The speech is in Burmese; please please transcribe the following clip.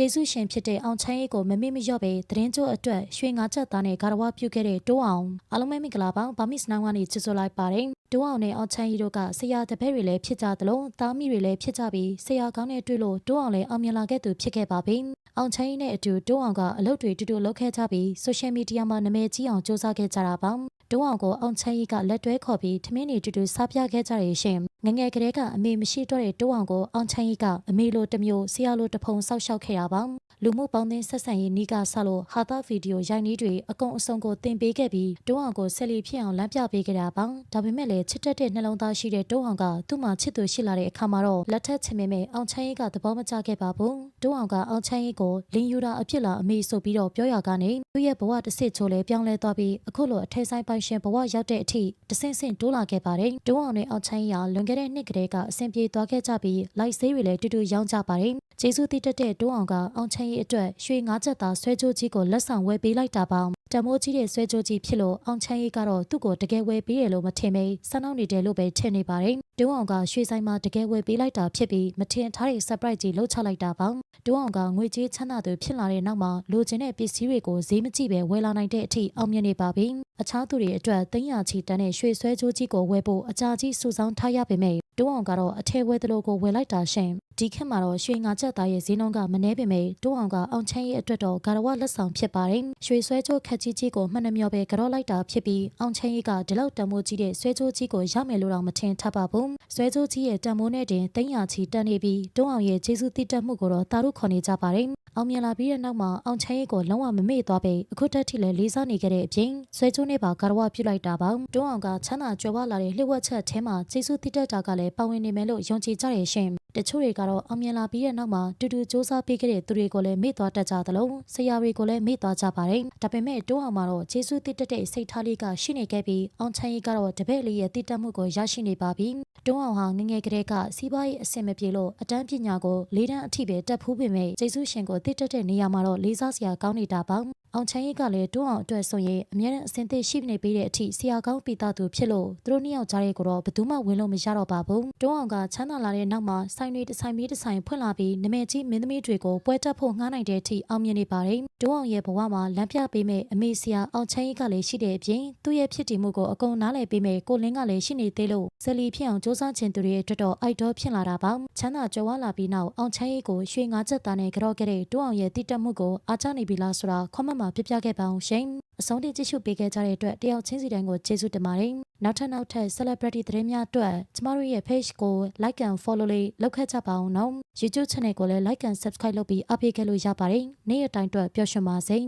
ကျေးဇူးရှင်ဖြစ်တဲ့အောင်ချမ်းရေးကိုမမေ့မလျော့ပဲသတင်းကြိုအတွက်ရွှေငါချက်သားနဲ့ဂါရဝပြုခဲ့တဲ့တိုးအောင်အားလုံးပဲမင်္ဂလာပါဗာမစ်နောင်ကနေချစ်ဆိုလိုက်ပါတယ်တိုးအောင်နဲ့အောင်ချမ်းရေးတို့ကဆရာတပည့်တွေလည်းဖြစ်ကြသလိုသားမိတွေလည်းဖြစ်ကြပြီးဆရာကောင်းနဲ့တွေ့လို့တိုးအောင်လည်းအောင်မြင်လာခဲ့သူဖြစ်ခဲ့ပါပြီအောင်ချမ်းရေးနဲ့အတူတိုးအောင်ကအလုပ်တွေတူတူလုပ်ခဲ့ကြပြီးဆိုရှယ်မီဒီယာမှာနာမည်ကြီးအောင်စူးစမ်းခဲ့ကြတာပါတိုးအောင်ကိုအောင်ချမ်းကြီးကလက်တွဲခေါ်ပြီးထမင်းတွေတူတူစားပြခဲ့ကြရရှင် ငငယ်ကလေးကအမေမရှိတော့တဲ့တိုးအောင်ကိုအောင်ချမ်းကြီးကအမေလိုတစ်မျိုးဆရာလိုတစ်ဖုံဆောက်ရှောက်ခဲ့တာပါလူမှုပေါင်းသင်းဆက်ဆံရေးနီးကဆလို့ဟာတာဗီဒီယိုရိုက်နည်းတွေအကုန်အစုံကိုတင်ပေးခဲ့ပြီးတိုးအောင်ကိုဆက်လီဖြစ်အောင်လမ်းပြပေးခဲ့တာပါဒါပေမဲ့လည်းချစ်တတ်တဲ့နှလုံးသားရှိတဲ့တိုးအောင်ကသူ့မှာချစ်သူရှိလာတဲ့အခါမှာတော့လက်ထက်ချင်ပေမဲ့အောင်ချမ်းကြီးကသဘောမကျခဲ့ပါဘူးတိုးအောင်ကအောင်ချမ်းကြီးကိုလင်းယူတာအဖြစ်လာအမေဆိုပြီးတော့ပြောရကနေသူ့ရဲ့ဘဝတစ်စစ်ချိုးလဲပြောင်းလဲသွားပြီးအခုလိုအထက်ဆိုင်ပိုင်ရှင်ဘဝရောက်တဲ့အထိတဆင့်ဆင့်တိုးလာခဲ့ပါတယ်တိုးအောင်နဲ့အောင်ချမ်းကြီးကလွန်ခဲ့တဲ့နှစ်ကတည်းကအဆင်ပြေသွားခဲ့ကြပြီးလိုက်ဆေးတွေလည်းတူတူရောင်းကြပါတယ်ကျေးဇူးတည်တတ်တဲ့တိုးအောင်ကအောင်ချမ်းကြီးအတွက်ရွှေငါးချက်သားဆွဲကြိုးကြီးကိုလက်ဆောင်ဝယ်ပေးလိုက်တာပါ တမိုးကြီးတဲ့ဆွဲကြိုးကြီးဖြစ်လို့အောင်ချမ်းကြီးကတော့သူ့ကိုတကယ်ဝယ်ပေးတယ်လို့မထင်မိဆန်းနှောင်းနေတယ်လို့ပဲထင်နေပါတယ်။တွန်းအောင်ကရွှေဆိုင်မှာတကယ်ဝယ်ပေးလိုက်တာဖြစ်ပြီးမထင်ထားတဲ့ surprise ကြီးလှုပ်ချလိုက်တာပါ။တွန်းအောင်ကငွေကြေးချမ်းသာသူဖြစ်လာတဲ့နောက်မှာလိုချင်တဲ့ပစ္စည်းတွေကိုဈေးမကြည့်ပဲဝယ်လာနိုင်တဲ့အထိအောင်မြင်နေပါပြီ။အခြားသူတွေအတွက်သိန်းရာချီတန်းတဲ့ရွှေဆွဲကြိုးကြီးကိုဝယ်ဖို့အကြာကြီးစုဆောင်းထားရပေမဲ့တွန်းအောင်ကတော့အထည်ဝဲသလိုကိုဝယ်လိုက်တာရှင် ဒီခေတ်မှာတော့ရွှေငါချက်သားရဲ့ဈေးနှုန်းကမနှဲပေမဲ့တွန်းအောင်ကအောင်ချမ်းရဲ့အတွက်တော့ဂါရဝလက်ဆောင်ဖြစ်ပါတယ်ရွှေဆွဲကြိုးခက်ကြီးကြီးကိုမှန်နှမျောပဲကြော့လိုက်တာဖြစ်ပြီးအောင်ချမ်းရဲ့ကဒီလောက်တန်မိုးကြီးတဲ့ဆွဲကြိုးကြီးကိုရမယ်လို့တော့မထင်ထပ်ပါဘူးဆွဲကြိုးကြီးရဲ့တန်မိုးနဲ့တင်သိန်းရာချီတန်နေပြီးတွန်းအောင်ရဲ့ကျေးဇူးတည်တတ်မှုကိုတော့တာရုခေါ်နေကြပါတယ်အောင်မြင်လာပြီးတဲ့နောက်မှာအောင်ချမ်းရေးကိုလုံးဝမမေ့သွားပေအခုတက်ထိလည်းလေးစားနေခဲ့တဲ့အပြင်ဆွဲချိုးနဲ့ပါကာရဝပြုလိုက်တာပါတွန်းအောင်ကချမ်းသာကြွယ်ဝလာတဲ့လှည့်ဝက်ချက်ထဲမှာကျေးဇူးတိတက်တာကလည်းပါဝင်နေမယ်လို့ယုံကြည်ကြရရှင် တချို့တွေကတော့အောင်မြင်လာပြီးတဲ့နောက်မှာတူတူစူးစမ်းပေးခဲ့တဲ့သူတွေကိုလည်းမေ့သွားတတ်ကြသလိုဆရာတွေကိုလည်းမေ့သွားကြပါတယ်ဒါပေမဲ့တွန်းအောင်မှာတော့ကျေးဇူးတိတက်တဲ့စိတ်ထားလေးကရှိနေခဲ့ပြီးအောင်ချမ်းရေးကတော့တပည့်လေးရဲ့တိတက်မှုကိုရရှိနေပါပြီတွန်းအောင်ဟာငငယ်ကလေးကစီးပွားရေးအဆင်မပြေလို့အတန်းပညာကိုလေးတန်းအထိပဲတက်ဖူးပေမဲ့ကျေးဇူးရှင်ကိုတိတက်တဲ့နေရာမှာတော့လေးစားစရာကောင်းနေတာပါ အောင်ချမ်းရေးကလည်းတွန်းအောင်အတွက်ဆိုရင်အများနဲ့အစင်သစ်ရှိနေပေးတဲ့အထိဆရာကောင်းပိသားသူဖြစ်လို့သူတို့နှစ်ယောက်ကြားရဲ့ကိုတော့ဘယ်သူမှဝင်လို့မရတော့ပါဘူးတွန်းအောင်ကချမ်းသာလာတဲ့နောက်မှာဆိုင်တွေတဆိုင်မီးတဆိုင်ဖွင့်လာပြီးနမဲကြီးမင်းသမီးတွေကိုပွဲတက်ဖို့ငှားနိုင်တဲ့အထိအောင်မြင်နေပါတယ်တွန်းအောင်ရဲ့ဘဝမှာလမ်းပြပေးမဲ့အမေဆရာအောင်ချမ်းရေးကလည်းရှိတဲ့အပြင်သူ့ရဲ့ဖြစ်တည်မှုကိုအကုန်နားလည်ပေးမဲ့ကိုလင်းကလည်းရှိနေသေးလို့ဇလီဖြစ်အောင်စူးစမ်းခြင်းသူတွေရဲ့အတွက်တော့အိုက်ဒေါဖြစ်လာတာပါချမ်းသာကြွယ်ဝလာပြီးနောက်အောင်ချမ်းရေးကိုရွှေငါးချက်သားနဲ့ကြော့ခဲ့တဲ့တွန်းအောင်ရဲ့တည်တတ်မှုကိုအားချနေပြီလားဆိုတာခွန်မမှာပြပြခဲ့ပါအောင်ရှင်အဆုံးထိကြည့်ရှုပေးခဲ့ကြတဲ့အတွက်တယောက်ချင်းစီတိုင်းကိုကျေးဇူးတင်ပါတယ်နောက်ထပ်နောက်ထပ် celebrity သတင်းများအတွက်ကျမတို့ရဲ့ page ကို like and follow လေးလုပ်ခဲ့ကြပါအောင်နော် YouTube channel ကိုလည်း like and subscribe လုပ်ပြီးအားပေးခဲ့လို့ရပါတယ်နေ့ရက်တိုင်းအတွက်ပျော်ရွှင်ပါစေ